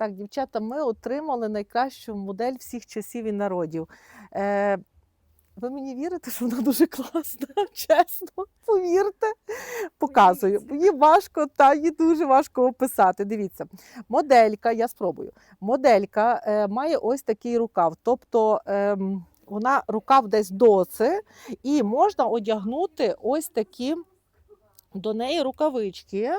Так, дівчата, ми отримали найкращу модель всіх часів і народів. Е, ви мені вірите, що вона дуже класна, чесно, повірте. Показую. Її важко, та її дуже важко описати. Дивіться, моделька, я спробую. Моделька е, має ось такий рукав. Тобто ем, вона рукав десь доси, і можна одягнути ось такі до неї рукавички.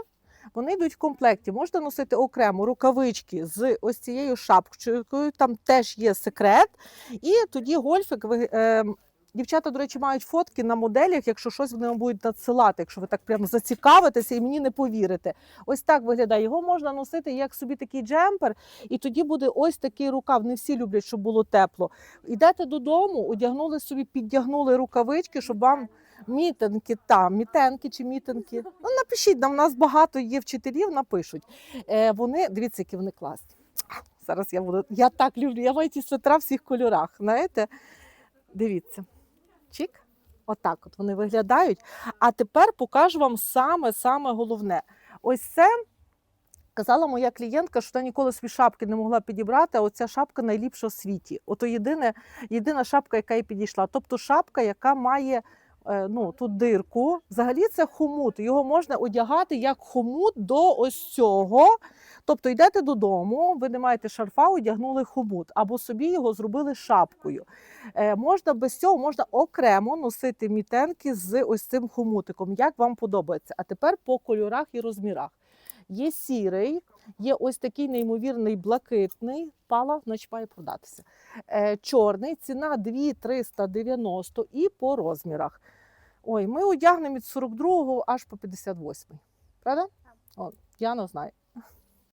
Вони йдуть в комплекті. Можна носити окремо рукавички з ось цією шапкою. Там теж є секрет. І тоді гольфик. Е, Дівчата, до речі, мають фотки на моделях, якщо щось вони вам будуть надсилати, якщо ви так прямо зацікавитеся і мені не повірите. Ось так виглядає. Його можна носити як собі такий джемпер, і тоді буде ось такий рукав. Не всі люблять, щоб було тепло. Йдете додому, одягнули собі, піддягнули рукавички, щоб вам мітинки там, мітенки чи мітинки. Ну напишіть, нам у нас багато є вчителів, напишуть. Е, вони дивіться, які вони класні. Зараз я буду. Я так люблю. Я маю ті свитра в всіх кольорах. Знаєте? Дивіться. Чик. Отак от вони виглядають. А тепер покажу вам саме-саме головне. Ось це казала моя клієнтка, що вона ніколи собі шапки не могла підібрати, а оця шапка найліпша в світі. Ото єдине, єдина шапка, яка їй підійшла. Тобто шапка, яка має ну, тут дирку. Взагалі це хомут. Його можна одягати як хомут до ось цього. Тобто йдете додому, ви не маєте шарфа, одягнули хомут, або собі його зробили шапкою. Е, можна без цього можна окремо носити мітенки з ось цим хомутиком, як вам подобається. А тепер по кольорах і розмірах. Є сірий, є ось такий неймовірний блакитний, пала, значить має продатися. Е, чорний, ціна 2390 і по розмірах. Ой, ми одягнемо від 42 аж по 58. Правда? О, Яна знає.